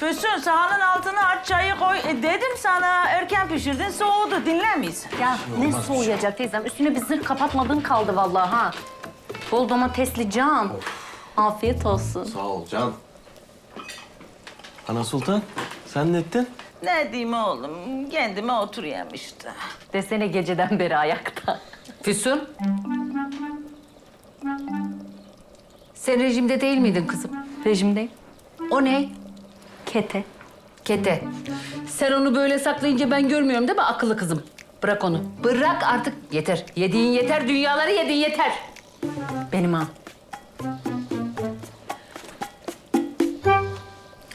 Füsun sahanın altına aç çayı koy. E, dedim sana erken pişirdin soğudu dinlemiyorsun. Ya ne soğuyacak teyzem? Üstüne bir zırh kapatmadığın kaldı vallahi ha. Bol domatesli can. Afiyet olsun. Sağ ol Can. Ana Sultan, sen ne ettin? Ne diyeyim oğlum kendime oturuyorum işte. Desene geceden beri ayakta. Füsun. Sen rejimde değil miydin kızım? Rejimdeyim. O ne? Kete. Kete. Sen onu böyle saklayınca ben görmüyorum değil mi akıllı kızım? Bırak onu. Bırak artık. Yeter. Yediğin yeter. Dünyaları yedin yeter. Benim ha.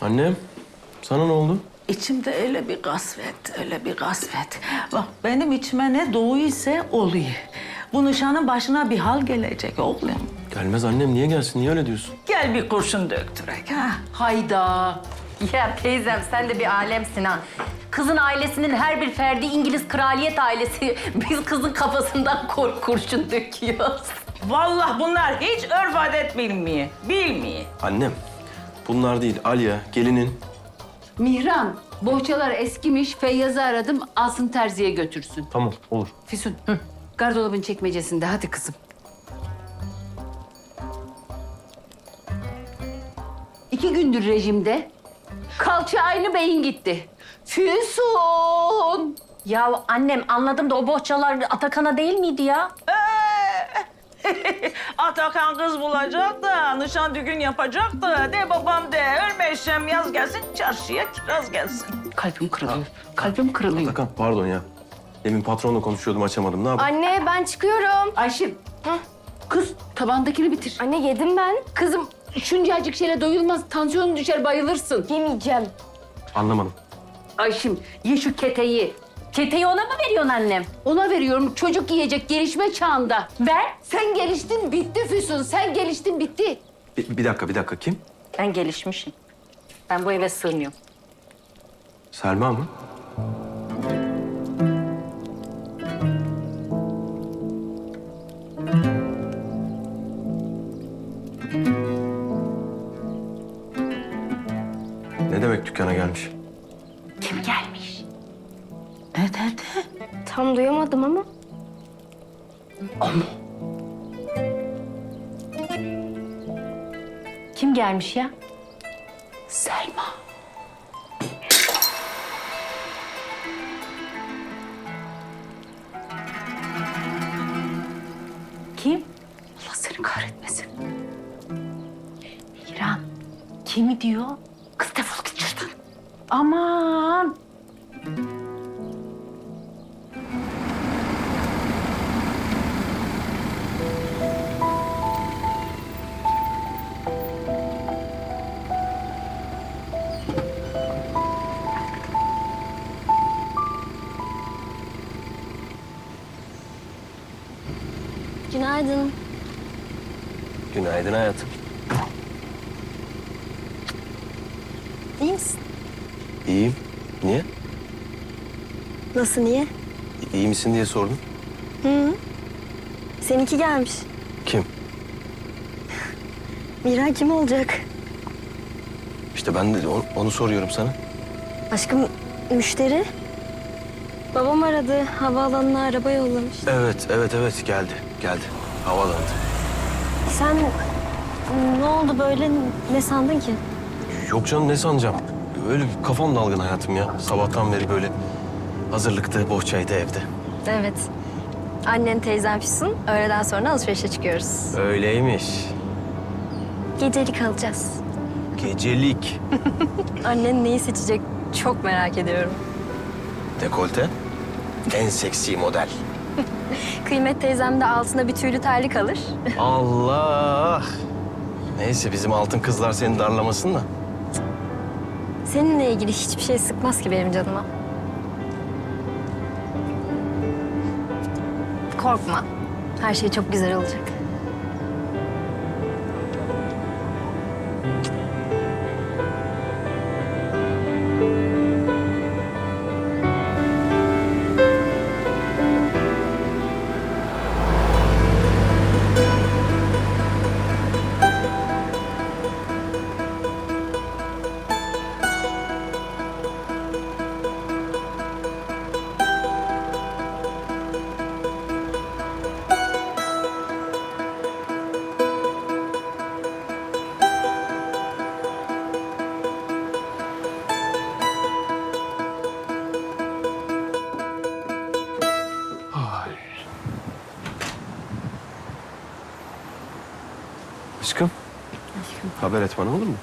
Annem, sana ne oldu? İçimde öyle bir gasvet, öyle bir gasvet. Bak benim içime ne doğuysa oluyor. Bu nişanın başına bir hal gelecek oğlum. Gelmez annem, niye gelsin? Niye öyle diyorsun? Gel bir kurşun döktürek ha. Hayda. Ya teyzem sen de bir alemsin ha. Kızın ailesinin her bir ferdi İngiliz kraliyet ailesi. Biz kızın kafasından kor kurşun döküyoruz. Vallahi bunlar hiç örf adet bilmiyor. Bilmiyor. Annem, bunlar değil. Aliye, gelinin. Mihran, bohçalar eskimiş. Feyyaz'ı aradım. Alsın terziye götürsün. Tamam, olur. Füsun, gardırobun çekmecesinde. Hadi kızım. İki gündür rejimde. Kalça aynı beyin gitti. Füsun! Ya annem anladım da o bohçalar Atakan'a değil miydi ya? Atakan kız bulacak da, nişan düğün yapacak da. De babam de, ölmeşem yaz gelsin, çarşıya kiraz gelsin. Kalbim kırılıyor. Kalbim kırılıyor. Hakan, pardon ya. Demin patronla konuşuyordum, açamadım. Ne yapayım? Anne ben çıkıyorum. Ayşim. Kız tabandakini bitir. Anne yedim ben. Kızım şuncacık şeyle doyulmaz. Tansiyonun düşer bayılırsın. Yemeyeceğim. Anlamadım. Ayşim ye şu keteyi. Keteyi ona mı veriyorsun annem? Ona veriyorum çocuk yiyecek gelişme çağında. Ver. Sen geliştin bitti Füsun. Sen geliştin bitti. Bir, bir dakika, bir dakika. Kim? Ben gelişmişim. Ben bu eve sığmıyorum. Selma mı? Kim gelmiş ya? Selma. Kim? Allah seni kahretmesin. İran. Kimi diyor? Kız defol git şuradan. Aman. Günaydın. Günaydın hayatım. İyi misin? İyiyim. Niye? Nasıl niye? İyi misin diye sordum. Seninki gelmiş. Kim? Miray kim olacak? İşte ben de o- onu soruyorum sana. Aşkım müşteri. Babam aradı. Havaalanına araba yollamış. Evet, evet, evet. Geldi, geldi. Havalandı. Sen ne oldu böyle? Ne sandın ki? Yok canım ne sanacağım? Öyle bir kafam dalgın hayatım ya. Sabahtan beri böyle hazırlıkta, bohçaydı evde. Evet. Annen teyzem Füsun. Öğleden sonra alışverişe çıkıyoruz. Öyleymiş. Gecelik alacağız. Gecelik. Annen neyi seçecek çok merak ediyorum. Dekolte. En seksi model. Kıymet teyzem de altına bir tüylü terlik alır. Allah. Neyse bizim altın kızlar seni darlamasın da. Seninle ilgili hiçbir şey sıkmaz ki benim canıma. Korkma. Her şey çok güzel olacak. Aşkım. Haber et bana olur mu?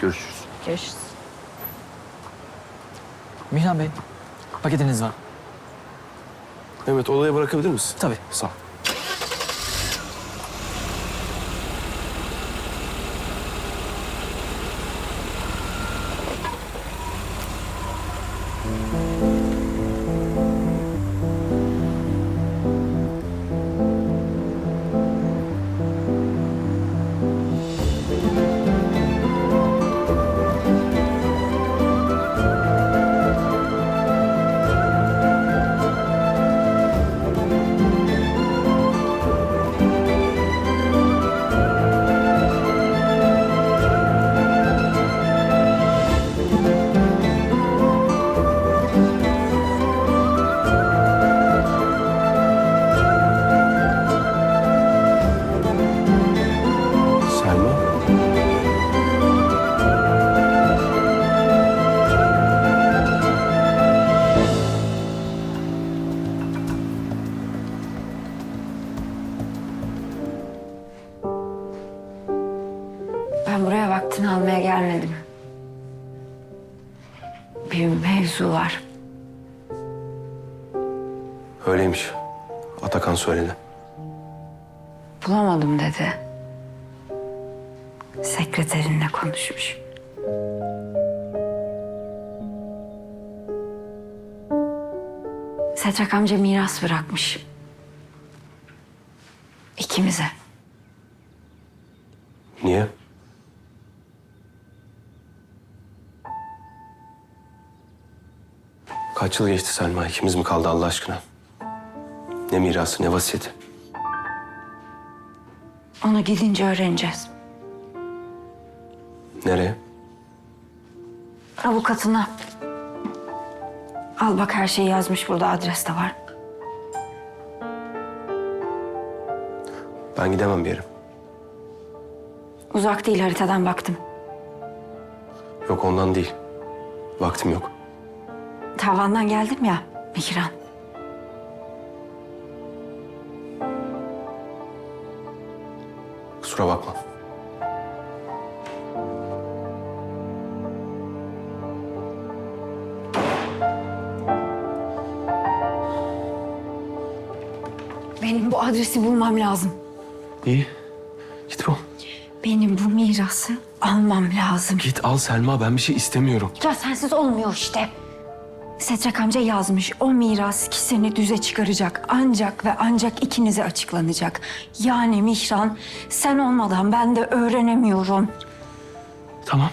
Görüşürüz. Görüşürüz. Mihran Bey, paketiniz var. Mehmet odaya bırakabilir misin? Tabii. Sağ ol. Ben buraya vaktini almaya gelmedim. Bir mevzu var. Öyleymiş. Atakan söyledi. Bulamadım dedi. Sekreterinle konuşmuş. Setrak amca miras bırakmış. İkimize. Niye? Kaç yıl geçti Selma? İkimiz mi kaldı Allah aşkına? Ne mirası ne vasiyeti? Onu gidince öğreneceğiz. Nereye? Avukatına. Al bak her şeyi yazmış burada adres de var. Ben gidemem bir yere. Uzak değil haritadan baktım. Yok ondan değil. Vaktim yok. Tavandan geldim ya Mihran. Kusura bakma. Benim bu adresi bulmam lazım. İyi. Git bu. Benim bu mirası almam lazım. Git al Selma. Ben bir şey istemiyorum. Ya sensiz olmuyor işte. Setrak amca yazmış. O miras ikisini düze çıkaracak. Ancak ve ancak ikinize açıklanacak. Yani Mihran sen olmadan ben de öğrenemiyorum. Tamam.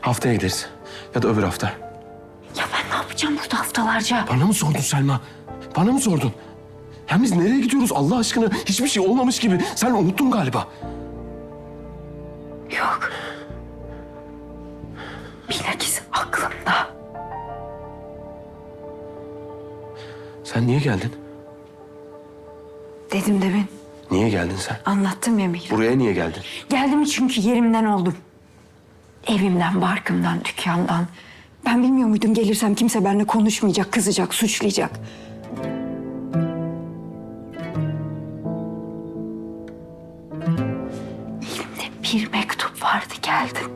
Haftaya gideriz. Ya da öbür hafta. Ya ben ne yapacağım burada haftalarca? Bana mı sordun Selma? Bana mı sordun? Hem biz nereye gidiyoruz Allah aşkına? Hiçbir şey olmamış gibi. Sen unuttun galiba. Sen niye geldin? Dedim de ben Niye geldin sen? anlattım ya Mihran. Buraya niye geldin? Geldim çünkü yerimden oldum. Evimden, barkımdan, dükkandan. Ben bilmiyor muydum gelirsem kimse benimle konuşmayacak, kızacak, suçlayacak. Elimde bir mektup vardı geldim.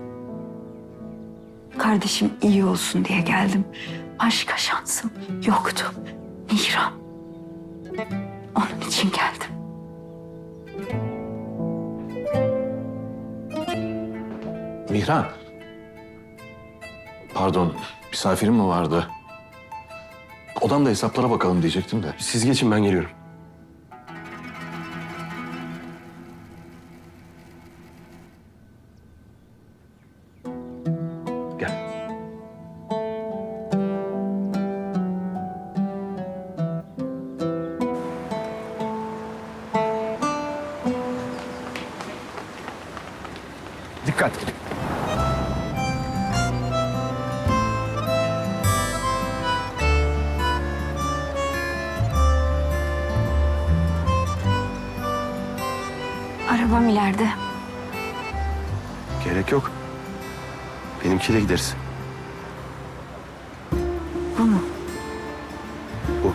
Kardeşim iyi olsun diye geldim. Başka şansım yoktu. Mihran. Onun için geldim. Mihran. Pardon, misafirim mi vardı? Odamda hesaplara bakalım diyecektim de. Siz geçin ben geliyorum. Arabam ileride. Gerek yok. Benimkiyle gideriz. Bu mu? Bu.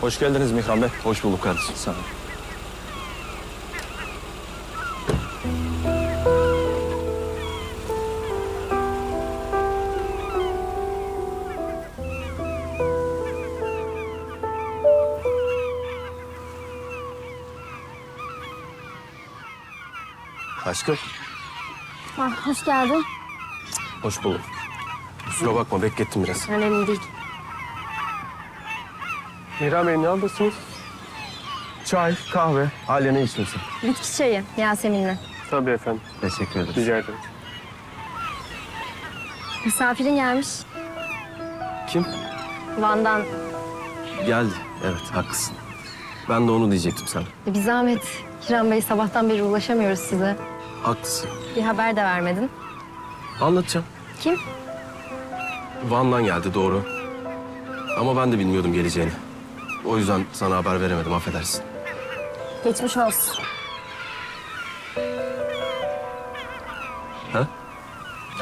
Hoş geldiniz Mihran Bey. Hoş bulduk kardeşim. Sağ olun. Aşkım. Ah, hoş geldin. Hoş bulduk. Kusura bakma beklettim biraz. Önemli değil. Mihran Bey ne alırsınız? Çay, kahve. Hale ne istiyorsun? Bitki çayı Yasemin'le. Tabii efendim. Teşekkür ederim. Rica ederim. Misafirin gelmiş. Kim? Van'dan. Geldi. Evet haklısın. Ben de onu diyecektim sana. E, Bir zahmet. Kiran Bey sabahtan beri ulaşamıyoruz size. Haklısın. Bir haber de vermedin. Anlatacağım. Kim? Van'dan geldi doğru. Ama ben de bilmiyordum geleceğini. O yüzden sana haber veremedim affedersin. Geçmiş olsun. Ha?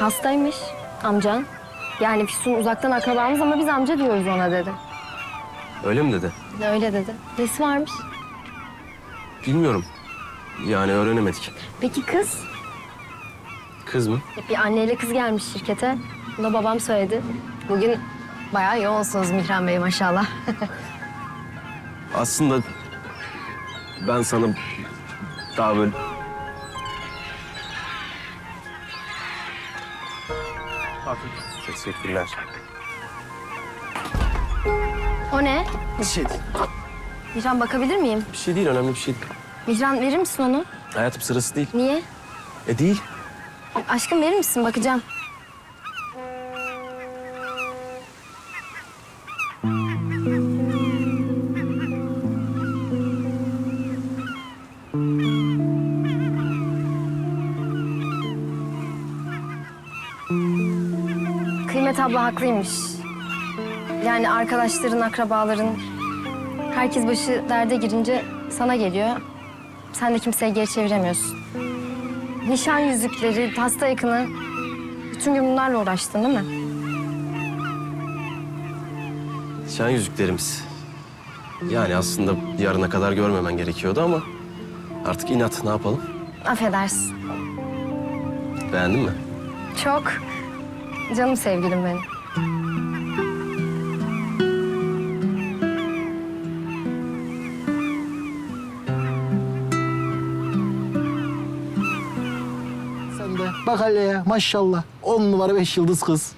Hastaymış amcan. Yani Füsun uzaktan akrabamız ama biz amca diyoruz ona dedi. Öyle mi dedi? Öyle dedi. Nesi varmış? Bilmiyorum. Yani öğrenemedik. Peki kız? Kız mı? Bir anneyle kız gelmiş şirkete. Bunu babam söyledi. Bugün bayağı yoğunsunuz Mihran Bey maşallah. Aslında ben sana daha böyle... Teşekkürler. O ne? Bir şey değil. Mihran bakabilir miyim? Bir şey değil, önemli bir şey değil. Mihran verir misin onu? Hayatım sırası değil. Niye? E değil. Aşkım verir misin? Bakacağım. Kıymet abla haklıymış. Yani arkadaşların, akrabaların, herkes başı derde girince sana geliyor. Sen de kimseye geri çeviremiyorsun. Nişan yüzükleri, hasta yakını. Bütün gün bunlarla uğraştın değil mi? Şan yüzüklerimiz. Yani aslında yarına kadar görmemen gerekiyordu ama... Artık inat, ne yapalım? Affedersin. Beğendin mi? Çok. Canım sevgilim benim. Ya maşallah. On numara beş yıldız kız.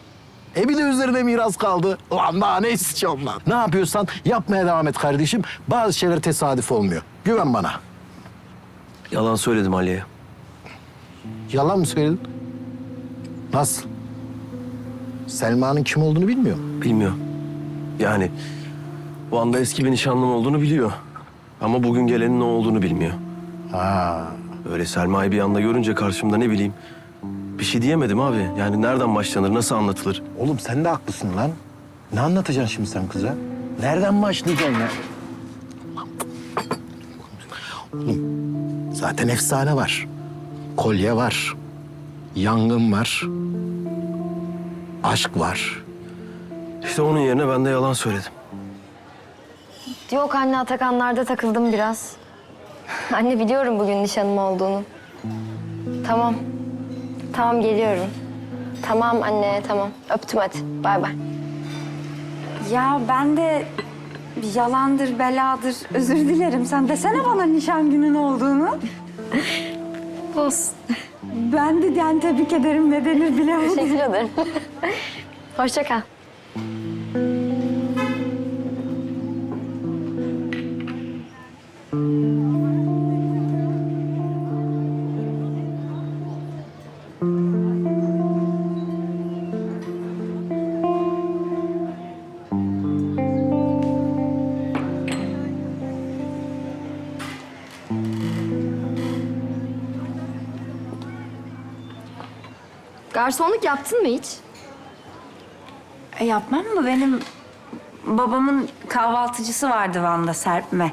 E bir de üzerine miras kaldı. Ulan daha ne istiyorsun lan? Ne yapıyorsan yapmaya devam et kardeşim. Bazı şeyler tesadüf olmuyor. Güven bana. Yalan söyledim Ali'ye. Yalan mı söyledin? Nasıl? Selma'nın kim olduğunu bilmiyor. Bilmiyor. Yani o anda eski bir nişanlım olduğunu biliyor. Ama bugün gelenin ne olduğunu bilmiyor. Ha. Öyle Selma'yı bir anda görünce karşımda ne bileyim. Bir şey diyemedim abi. Yani nereden başlanır, nasıl anlatılır? Oğlum sen de haklısın lan. Ne anlatacaksın şimdi sen kıza? Nereden başlayacaksın ya? Oğlum zaten efsane var. Kolye var. Yangın var. Aşk var. İşte onun yerine ben de yalan söyledim. Yok anne Atakanlar'da takıldım biraz. Anne biliyorum bugün nişanım olduğunu. Tamam. Tamam geliyorum. Tamam anne tamam. Öptüm hadi. Bay bay. Ya ben de yalandır, beladır. Özür dilerim. Sen desene bana nişan günün olduğunu. Olsun. Ben de yani tebrik ederim ne denir bilemedim. Teşekkür ederim. Hoşça kal. Garsonluk yaptın mı hiç? E, yapmam mı? Benim babamın kahvaltıcısı vardı Van'da Serpme.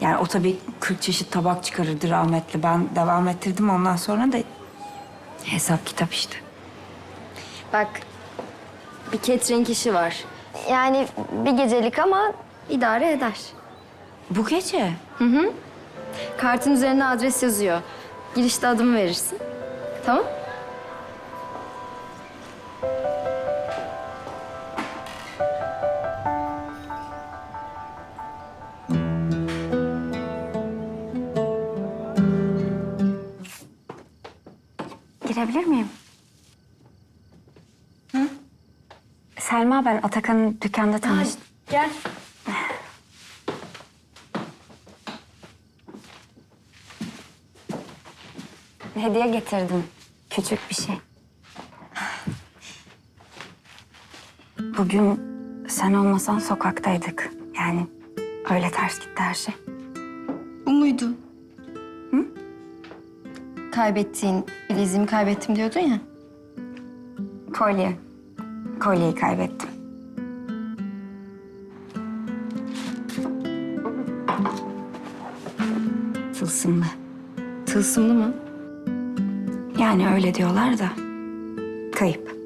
Yani o tabii 40 çeşit tabak çıkarırdı rahmetli. Ben devam ettirdim ondan sonra da hesap kitap işte. Bak, bir catering işi var. Yani bir gecelik ama idare eder. Bu gece. Kartın üzerine adres yazıyor. Girişte adımı verirsin. Tamam? Miyim? Hı? Selma ben Atakan'ın dükkanda tanıştım. Gel. Hediye getirdim. Küçük bir şey. Bugün sen olmasan sokaktaydık. Yani öyle ters gitti her şey. Kaybettiğin bileziğimi kaybettim diyordun ya. Kolye. Kolyeyi kaybettim. Tılsımlı. Tılsımlı mı? Yani öyle diyorlar da. Kayıp.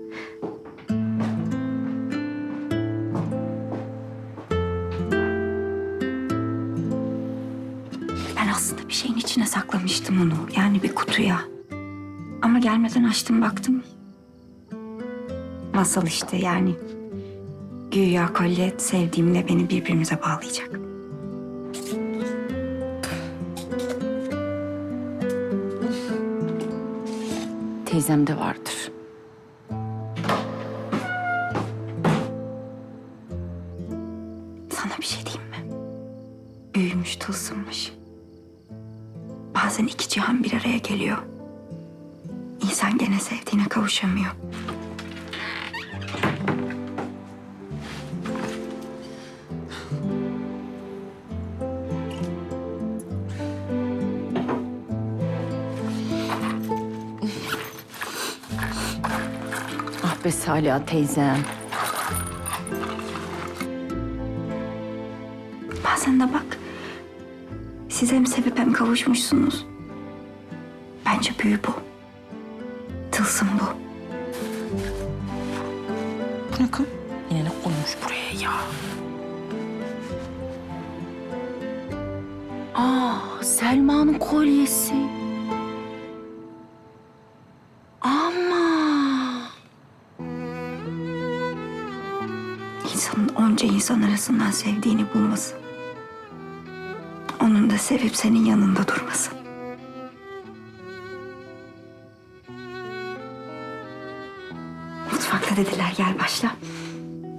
Ben aslında bir şeyin içine saklamıştım onu. Yani bir kutuya. Ama gelmeden açtım baktım. Masal işte yani. Güya kolye sevdiğimle beni birbirimize bağlayacak. Teyzem de vardır. Geliyor. İnsan gene sevdiğine kavuşamıyor. Ah be Saliha teyzem. Bazen de bak, siz hem sevip hem kavuşmuşsunuz. Bence büyü bu. Tılsım bu. Bakın yine ne koymuş buraya ya? Aa Selma'nın kolyesi. Ama. İnsanın onca insan arasından sevdiğini bulması. Onun da sevip senin yanında durması. Dediler gel başla.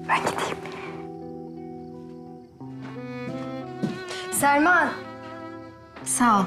Ben gideyim. Selman. Sağ ol.